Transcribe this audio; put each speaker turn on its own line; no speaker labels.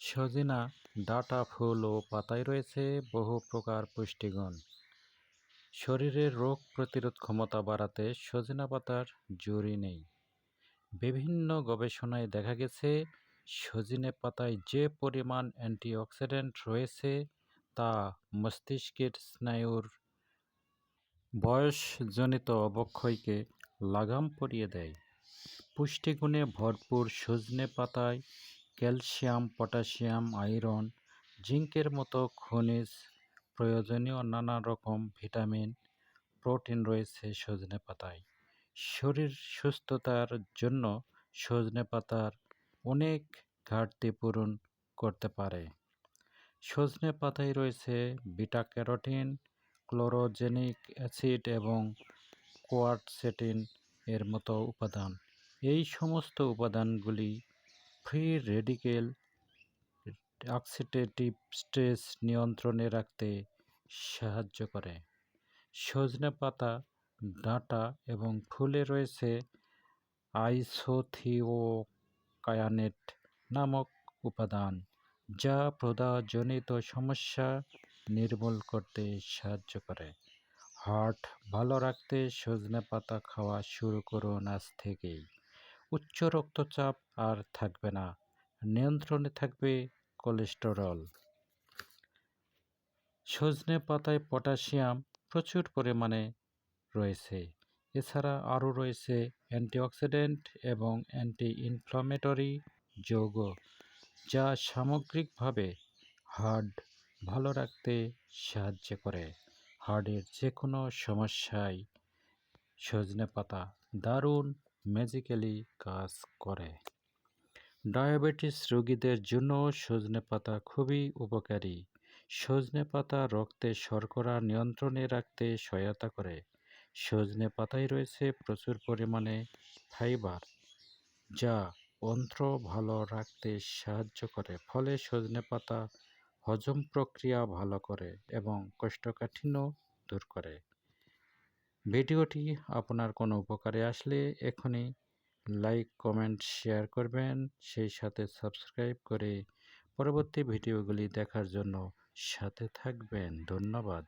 সজিনা data ফুল ও পাতায় রয়েছে বহু প্রকার পুষ্টিগুণ। শরীরের রোগ প্রতিরোধ ক্ষমতা বাড়াতে সজিনা পাতার জুড়ি নেই। বিভিন্ন গবেষণায় দেখা গেছে, সজিনে পাতায় যে পরিমাণ অ্যান্টিঅক্সিডেন্ট রয়েছে তা মস্তিষ্কের স্নায়ুর বয়সজনিত অবক্ষয়কে লাগাম পরিয়ে দেয়। পুষ্টিগুণে ভরপুর সজনে পাতায় ক্যালসিয়াম, পটাশিয়াম, আয়রন, জিঙ্কের মতো খনিজ, প্রয়োজনীয় নানা রকম ভিটামিন, প্রোটিন রয়েছে সজনে পাতায়। শরীর সুস্থতার জন্য সজনে পাতার অনেক ঘাটতি পূরণ করতে পারে। সজনে পাতায় রয়েছে বিটা ক্যারোটিন ক্লোরোজেনিক অ্যাসিড এবং কোয়ারসেটিন এর মতো উপাদান। এই সমস্ত উপাদানগুলি ফ্রি রেডিকেল অক্সিডেটিভ স্ট্রেস নিয়ন্ত্রণে রাখতে সাহায্য করে। সজনে পাতা, ডাঁটা এবং ফুলে রয়েছে আইসোথিওকায়ানেট নামক উপাদান, যা প্রদাহজনিত সমস্যা নির্মূল করতে সাহায্য করে। হার্ট ভালো রাখতে সজনে পাতা খাওয়া শুরু করুন আজ থেকেই। উচ্চ রক্তচাপ আর থাকবে না। নিয়ন্ত্রণে থাকবে কোলেস্টেরল। সজনে পাতায় পটাশিয়াম প্রচুর পরিমাণে রয়েছে। এছাড়া আরও রয়েছে অ্যান্টিঅক্সিডেন্ট এবং অ্যান্টি ইনফ্লামেটরি যৌগ, যা সামগ্রিকভাবে হার্ট ভালো রাখতে সাহায্য করে। হার্টের যে কোনো সমস্যায় সজনে পাতা, দারুণ ম্যাজিক্যালি কাজ করে। ডায়াবেটিস রোগীদের জন্য সজনে পাতা খুবই উপকারী। সজনে পাতা রক্তে শর্করা নিয়ন্ত্রণে রাখতে সহায়তা করে। সজনে পাতায় রয়েছে প্রচুর পরিমাণে ফাইবার যা অন্ত্র ভালো রাখতে সাহায্য করে, ফলে সজনে পাতা হজম প্রক্রিয়া ভালো করে এবং কোষ্ঠকাঠিন্য দূর করে। ভিডিওটি আপনার কোনো উপকারে আসলে এখনই লাইক, কমেন্ট, শেয়ার করবেন। সেই সাথে সাবস্ক্রাইব করে পরবর্তী ভিডিওগুলি দেখার জন্য সাথে থাকবেন। ধন্যবাদ।